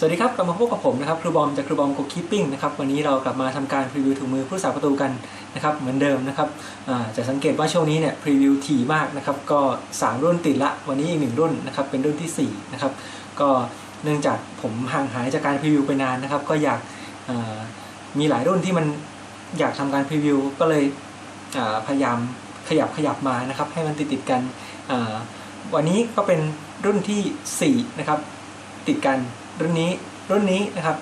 สวัสดีครับ กลับมาพบกับผมนะครับครูบอมจากครูบอมโกคิปปิ้งนะครับวันนี้เรากลับมาทำการพรีวิวถุงมือผู้สาประตูกันนะครับเหมือนเดิมนะครับจะสังเกตว่าช่วงนี้เนี่ยพรีวิวถี่มากนะครับก็ 3 รุ่นติดละวันนี้อีกหนึ่งรุ่นนะครับเป็นรุ่นที่4นะครับก็เนื่องจากผมห่างหายจากการพรีวิวไปนานนะครับก็อยากมีหลายรุ่นที่มันอยากทำการพรีวิวก็เลยพยายามขยับขยับมานะครับให้มันติดติดกันวันนี้ก็เป็นรุ่นทีสี่4นะครับติดกัน รุ่นนี้รุ่นนี้นะครับ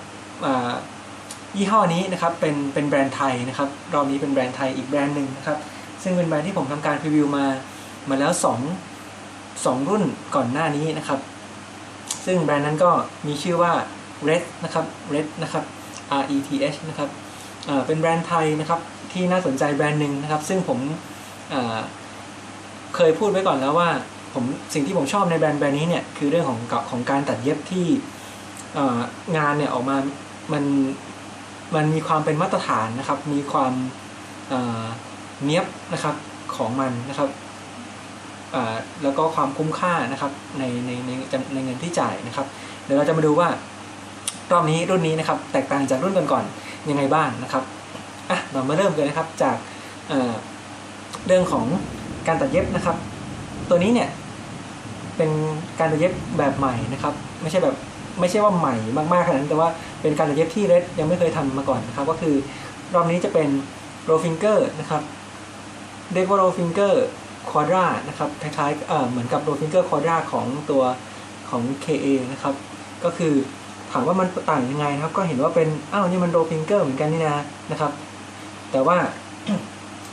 ยี่ห้อนี้นะครับเป็นเป็นแบรนด์ไทยนะครับรอบนี้เป็นแบรนด์ไทยอีกแบรนด์หนึ่งนะครับซึ่งเป็นแบรนด์ที่ผมทำการพรีวิวมามาแล้ว 2 2 รุ่นก่อนหน้านี้นะครับ ซึ่งแบรนด์นั้นก็มีชื่อว่า Red นะครับ Red นะครับ R E T H นะครับเป็นแบรนด์ไทยนะครับที่น่าสนใจแบรนด์หนึ่งนะครับ ซึ่งผมเคยพูดไว้ก่อนแล้วว่าผมสิ่งที่ผมชอบในแบรนด์แบรนด์นี้เนี่ยคือเรื่องของของการตัดเย็บที่ งานเนี่ยออกมา มัน มันมีความเป็นมาตรฐานนะครับ มีความเนี้ยบนะครับของมันนะครับแล้วก็ความคุ้มค่านะครับในในในในเงินที่จ่ายนะครับ เดี๋ยวเราจะมาดูว่ารอบนี้รุ่นนี้นะครับแตกต่างจากรุ่นก่อนๆยังไงบ้างนะครับอะเรามาเริ่มกันนะครับจากเเรื่องของการตัดเย็บนะครับ ตัวนี้เนี่ยเป็นการตัดเย็บแบบใหม่นะครับ ไม่ใช่แบบ ไม่ใช่ว่าใหม่มากๆขนาดนั้นแต่ว่าเป็นการตัดเย็บที่เรดยังไม่เคยทำมาก่อนนะครับ ก็คือรอบนี้จะเป็นโรฟิงเกอร์นะครับเรียกว่าโรฟิงเกอร์ควอดรานะครับคล้ายๆเเหมือนกับโรฟิงเกอร์ควอดราของตัวของ KA นะครับ ก็คือถามว่ามันต่างยังไงนะครับ ก็เห็นว่าเป็นอ้าวนี่มันโรฟิงเกอร์เหมือนกันนี่นะนะครับ แต่ว่า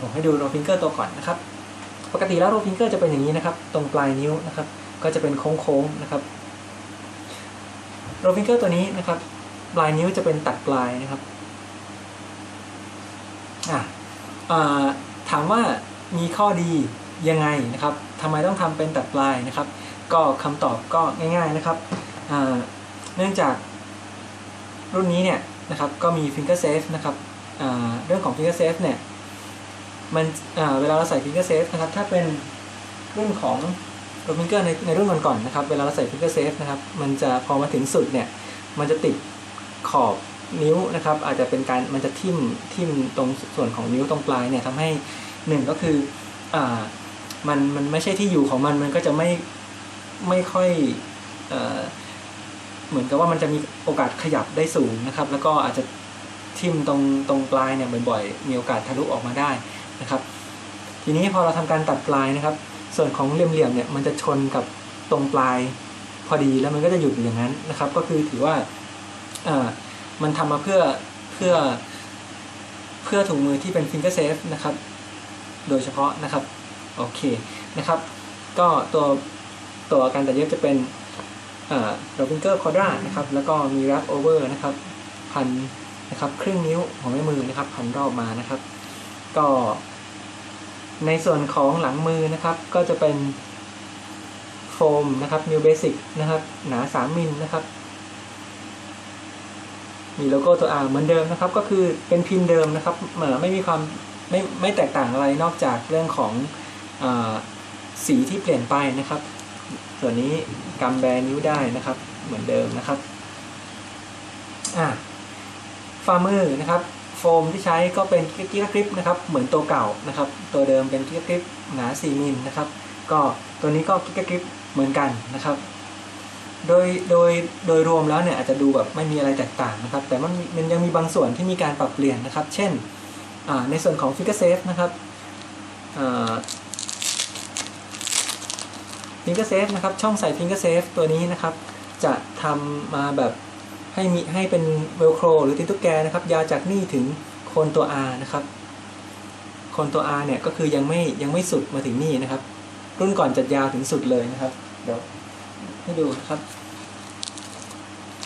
ผมให้ดูโรฟิงเกอร์ตัวก่อนนะครับ ปกติแล้วโรฟิงเกอร์จะเป็นอย่างนี้นะครับ ตรงปลายนิ้วนะครับ ก็จะเป็นโค้งๆนะครับ โรฟิงเกอร์ตัวนี้นะครับปลายนิ้วจะเป็นตัดปลายนะครับอ่าถามว่ามีข้อดียังไงนะครับทำไมต้องทำเป็นตัดปลายนะครับ ก็คำตอบก็ง่าย ๆนะครับเนื่องจากรุ่นนี้เนี่ยนะครับก็มี finger safe นะครับเรื่องของ finger safe เนี่ยมันเวลาเราใส่ฟิงเกอร์เซฟนะครับถ้าเป็นรุ่นของ โรฟิงเกอร์ในในรุ่นก่อนๆนะครับเวลาเราใส่ฟิงเกอร์เซฟนะครับมันจะพอมาถึงสุดเนี่ยมันจะติดขอบนิ้วนะครับอาจจะเป็นการมันจะทิ่มทิ่มตรงส่วนของนิ้วตรงปลายเนี่ยทำให้หนึ่งก็คืออ่ามันมันไม่ใช่ที่อยู่ของมันมันก็จะไม่ไม่ค่อยเอ่อเหมือนกับว่ามันจะมีโอกาสขยับได้สูงนะครับ แล้วก็อาจจะทิ่มตรงตรงปลายเนี่ยบ่อยๆ มีโอกาสทะลุออกมาได้นะครับ ทีนี้พอเราทำการตัดปลายนะครับ ส่วนของเหลี่ยมๆเนี่ยมันจะชนกับตรงปลายพอดีแล้วมันก็จะหยุดอยู่อย่างนั้นนะครับ ก็คือถือว่าอ่ามันทำมาเพื่อเพื่อเพื่อถุงมือที่เป็น finger safe นะครับ โดยเฉพาะนะครับ โอเคนะครับ ก็ตัวตัวการตัดเย็บจะเป็นอ่า r o b i n g e r quadra นะครับ แล้วก็มี wrap over นะครับ พันนะครับ ครึ่งนิ้วของแม่มือนะครับ พันรอบมานะครับ ก็ ในส่วนของหลังมือนะครับก็จะเป็นโฟมนะครับ New Basic นะครับ หนา 3 มิลนะครับ มีโลโก้ตัว R เหมือนเดิมนะครับ ก็คือเป็นพินเดิมนะครับเอ่อไม่มีความไม่ไม่แตกต่างอะไรนอกจากเรื่องของอสีที่เปลี่ยนไปนะครับ ส่วนนี้กำแบนิ้วได้นะครับ เหมือนเดิมนะครับ อ่าฝ่ามือนะครับ ฟมที่ใช้ก็เป็นกิ๊กกริปนะครับเหมือนตัวเก่านะครับ ตัวเดิมเป็นกิ๊กกริปหนา 4มิลนะครับ ก็ตัวนี้ก็กิ๊กกริปเหมือนกันนะครับ โดยโดยโดยรวมแล้วเนี่ยอาจจะดูแบบไม่มีอะไรแตกต่างนะครับ แต่มันมันยังมีบางส่วนที่มีการปรับเปลี่ยนนะครับ เช่นในส่วนของ Figure Safe นะครับอ่า Finger Safe นะครับช่องใส่ Finger Safe ตัวนี้นะครับ จะทำมาแบบ ให้มีให้เป็นเวลโครหรือตินตุ๊กแกนะครับยาวจากนี่ถึงโคนตัว R นะครับโคนตัว R เนี่ยก็คือยังไม่ยังไม่สุดมาถึงนี่นะครับ รุ่นก่อนจะยาวถึงสุดเลยนะครับ เดี๋ยวให้ดูนะครับ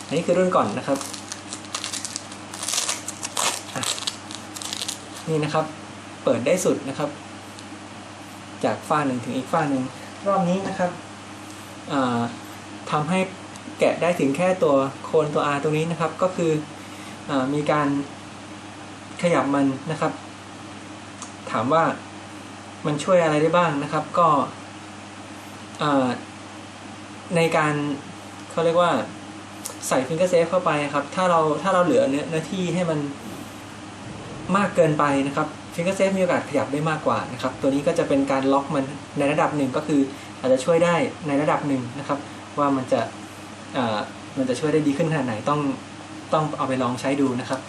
อันนี้คือรุ่นก่อนนะครับนี่นะครับ เปิดได้สุดนะครับ จากฝ้าหนึ่งถึงอีกฝ้าหนึ่งรอบนี้นะครับทำให้ แกะได้ถึงแค่ตัวโคนตัว R ตรงนี้นะครับ ก็คืออมีการขยับมันนะครับ ถามว่ามันช่วยอะไรได้บ้างนะครับ ก็ในการเขาเรียกว่าใส่ฟิงเกอร์เซฟเข้าไปครับ ถ้าเราถ้าเราเหลือเนื้อเนื้อที่ให้มันมากเกินไปนะครับฟิงเกอร์เซฟมีโอกาสขยับได้มากกว่านะครับ ตัวนี้ก็จะเป็นการล็อกมันในระดับหนึ่งก็คืออาจจะช่วยได้ในระดับหนึ่งนะครับ ว่ามันจะ มันจะช่วยได้ดีขึ้นขนาดไหนต้องต้องเอาไปลองใช้ดูนะครับ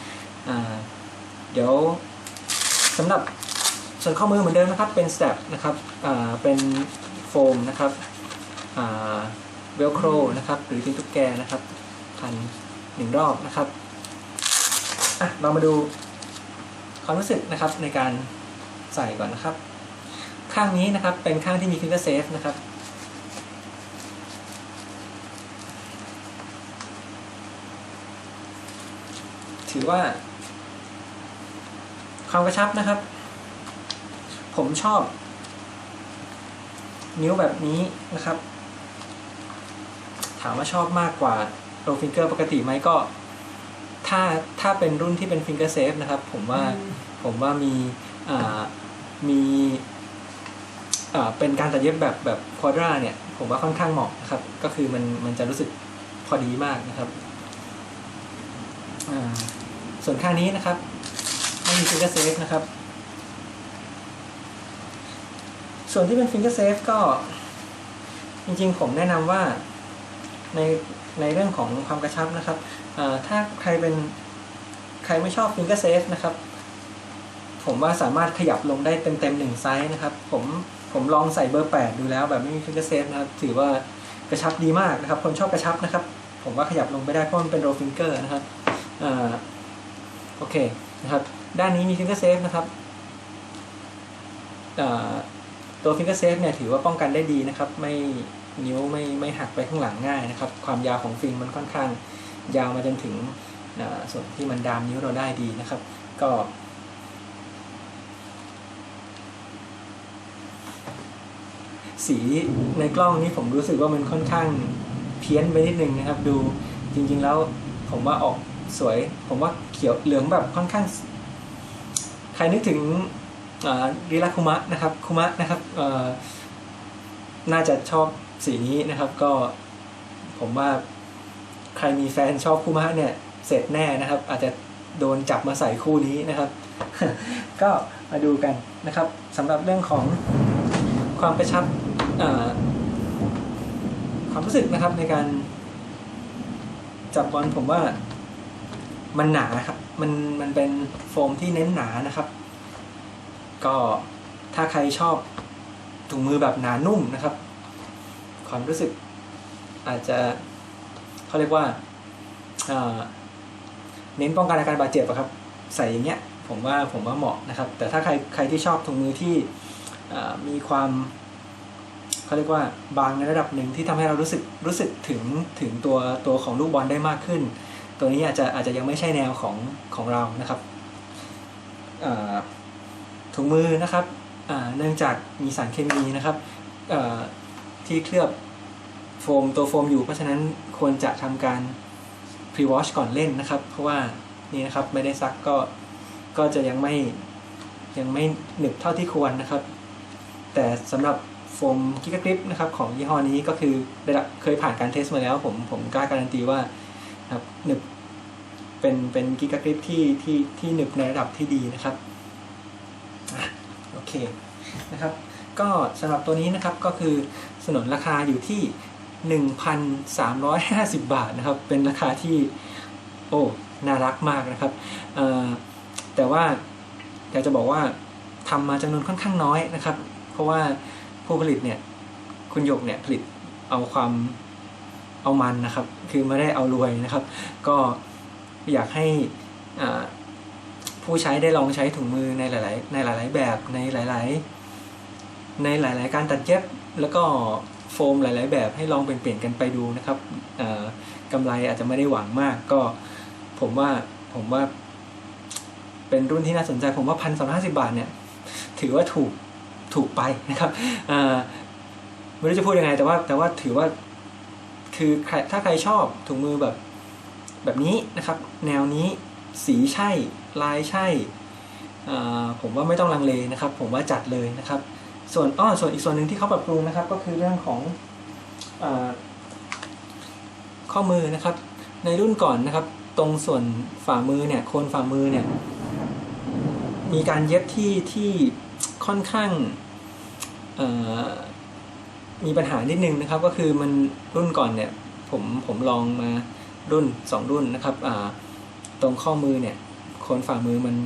เดี๋ยวสำหรับส่วนข้อมือเหมือนเดิมนะครับเป็นส t ต p นะครับเป็นโฟมนะครับเวลโครนะครับหรือตีนตุ๊กแกนะครับพันหนึ่งรอบนะครับอะเรามาดูความรู้สึกนะครับในการใส่ก่อนนะครับ ข้างนี้นะครับเป็นข้างที่มีฟิงเกอร์เซฟนะครับ ถือว่า ความกระชับนะครับ ผมชอบ นิ้วแบบนี้นะครับ ถามว่าชอบมากกว่าโรฟิงเกอร์ปกติไหมก็ ถ้าถ้าเป็นรุ่นที่เป็นฟิงเกอร์เซฟนะครับ ผมว่าผมว่ามีอ่ามีอ่าเป็นการตัดเย็บแบบแบบควอดราเนี่ย ผมว่าค่อนข้างเหมาะนะครับ ก็คือมันมันจะรู้สึกพอดีมากนะครับ อ่า ส่วนข้างนี้นะครับ ไม่มีฟิงเกอร์เซฟนะครับ ส่วนที่เป็นฟิงเกอร์เซฟก็ จริงๆ ผมแนะนำว่าในในเรื่องของความกระชับนะครับ ถ้าใครเป็นใครไม่ชอบฟิงเกอร์เซฟนะครับ ผมว่าสามารถขยับลงได้เต็มๆหนึ่งไซส์นะครับ ผมผมลองใส่เบอร์ 8 ดูแล้วแบบไม่มีฟิงเกอร์เซฟนะครับ ถือว่ากระชับดีมากนะครับ คนชอบกระชับนะครับ ผมว่าขยับลงไปได้เพราะมันเป็นโรฟิงเกอร์นะครับอ่า โอเคนะครับ ด้านนี้มีฟิงเกอร์เซฟนะครับตัวฟิงเกอร์เซฟเนี่ยถือว่าป้องกันได้ดีนะครับ ไม่นิ้วไม่ไม่หักไปข้างหลังง่ายนะครับ ความยาวของฟิงมันค่อนข้างยาวมาจนถึงส่วนที่มันดามนิ้วเราได้ดีนะครับ ก็สีในกล้องนี้ผมรู้สึกว่ามันค่อนข้างเพี้ยนไปนิดนึงนะครับ ดูจริงๆแล้วผมว่าออก สวย ผมว่าเขียวเหลืองแบบค่อนข้าง ใครนึกถึงริราคุมะนะครับคุมะนะครับน่าจะชอบสีนี้นะครับก็ผมว่าใครมีแฟนชอบคุมะเนี่ยเสร็จแน่นะครับ อาจจะโดนจับมาใส่คู่นี้นะครับ ก็มาดูกันนะครับสำหรับเรื่องของความกระชับความรู้สึกนะครับในการจับบอลผมว่า มันหนาครับ มันมันเป็นโฟมที่เน้นหนานะครับ ก็ถ้าใครชอบถุงมือแบบหนานุ่มนะครับ ความรู้สึกอาจจะเขาเรียกว่าเน้นป้องกันอาการบาดเจ็บครับ ใส่อย่างเงี้ยผมว่าผมว่าเหมาะนะครับ แต่ถ้าใครใครที่ชอบถุงมือที่มีความเขาเรียกว่าบางในระดับหนึ่งที่ทำให้เรารู้สึกรู้สึกถึงถึงตัวตัวของลูกบอลได้มากขึ้น ตัวนี้อาจจะอาจจะยังไม่ใช่แนวของของเรานะครับถุงมือนะครับเนื่องจากมีสารเคมีนะครับที่เคลือบโฟมตัวโฟมอยู่ เพราะฉะนั้นควรจะทำการ pre wash ก่อนเล่นนะครับ เพราะว่านี่นะครับไม่ได้ซักก็ก็จะยังไม่ยังไม่หนึบเท่าที่ควรนะครับ แต่สำหรับโฟมกิกกริปนะครับของยี่ห้อนี้ก็คือได้รับเคยผ่านการเทสมาแล้ว ผมผมกล้าการันตีว่าครับหนึบ เป็นเป็นกิกะกริปที่ที่ที่หนึบในระดับที่ดีนะครับอโอเคนะครับก็สำหรับตัวนี้นะครับก็คือสนนราคาอยู่ที่ 1,350 บาทนะครับ เป็นราคาที่โอ้น่ารักมากนะครับแต่ว่าอยากจะบอกว่าทำมาจำนวนค่อนข้างน้อยนะครับ เพราะว่าผู้ผลิตเนี่ยคุณหยกเนี่ยผลิตเอาความเอามันนะครับ คือไม่ได้เอารวยนะครับ ก็ อยากให้ผู้ใช้ได้ลองใช้ถุงมือในหลาย ๆ ในหลาย ๆ แบบในหลาย ๆ ในหลาย ๆ การตัดเย็บแล้วก็โฟมหลาย ๆ แบบให้ลองเปลี่ยนๆกันไปดูนะครับกำไรอาจจะไม่ได้หวังมาก ก็ผมว่าผมว่า เป็นรุ่นที่น่าสนใจผมว่าพันสองห้าสิบาทเนี่ย ถือว่าถูกถูกไปนะครับไม่รู้จะพูดยังไงแต่ว่าแต่ว่าถือว่า คือถ้าใครชอบถุงมือแบบ แบบนี้นะครับ แนวนี้สีใช่ลายใช่ ผมว่าไม่ต้องลังเลนะครับ ผมว่าจัดเลยนะครับ ส่วนอ้อส่วนอีกส่วนหนึ่งที่เขาปรับปรุงนะครับ ก็คือเรื่องของอข้อมือนะครับ ในรุ่นก่อนนะครับ ตรงส่วนฝ่ามือเนี่ยโคนฝ่ามือเนี่ยมีการเย็บที่ที่ค่อนข้างมีปัญหานิดนึงนะครับ ก็คือมันรุ่นก่อนเนี่ยผมผมลองมา รุ่นสองรุ่นนะครับตรงข้อมือเนี่ยโคนฝ่ามือมัน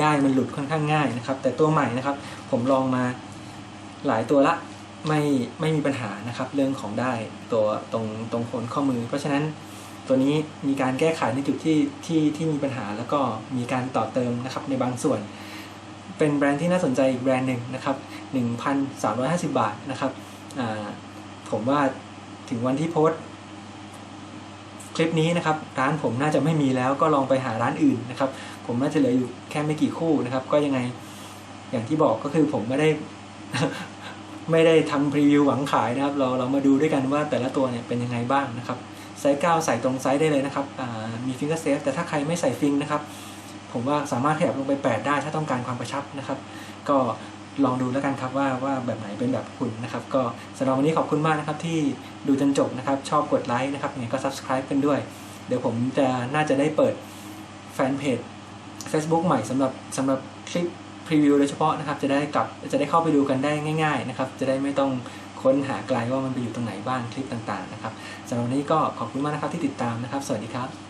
ได้มันหลุดค่อนข้างง่ายนะครับ แต่ตัวใหม่นะครับ ผมลองมาหลายตัวละไม่ไม่มีปัญหานะครับ เรื่องของได้ตัวตรงตรงโคนข้อมือ เพราะฉะนั้นตัวนี้มีการแก้ไขในจุดที่ที่ที่มีปัญหาแล้วก็มีการต่อเติมนะครับในบางส่วน เป็นแบรนด์ที่น่าสนใจอีกแบรนด์หนึ่งนะครับ 1,350 บาทนะครับผมว่าถึงวันที่โพสต์ ลิปนี้นะครับร้านผมน่าจะไม่มีแล้วก็ลองไปหาร้านอื่นนะครับ ผมน่าจะเหลืออยู่แค่ไม่กี่คู่นะครับ ก็ยังไงอย่างที่บอกก็คือผมไม่ได้ไม่ได้ทำพรีวิวหวังขายนะครับ เราเรามาดูด้วยกันว่าแต่ละตัวเนี่ยเป็นยังไงบ้างนะครับไซส์9ใส่ตรงไซส์ได้เลยนะครับมีฟิงเกอร์เซฟแต่ถ้าใครไม่ใส่ฟิงนะครับ ผมว่าสามารถขยับลงไป 8 ได้ถ้าต้องการความกระชับนะครับ ก็ ลองดูแล้วกันครับว่าว่าแบบไหนเป็นแบบคุณนะครับ ก็สำหรับวันนี้ขอบคุณมากนะครับที่ดูจนจบนะครับ ชอบกดไลค์นะครับยังไงก็ subscribe กันด้วย เดี๋ยวผมจะน่าจะได้เปิดแฟนเพจ Facebook ใหม่สำหรับสำหรับคลิปพรีวิวโดยเฉพาะนะครับ จะได้กลับจะได้เข้าไปดูกันได้ง่าย ๆ นะครับ จะได้ไม่ต้องค้นหาไกลว่ามันไปอยู่ตรงไหนบ้างคลิปต่างๆนะครับสำหรับวันนี้ก็ขอบคุณมากนะครับที่ติดตามนะครับ สวัสดีครับ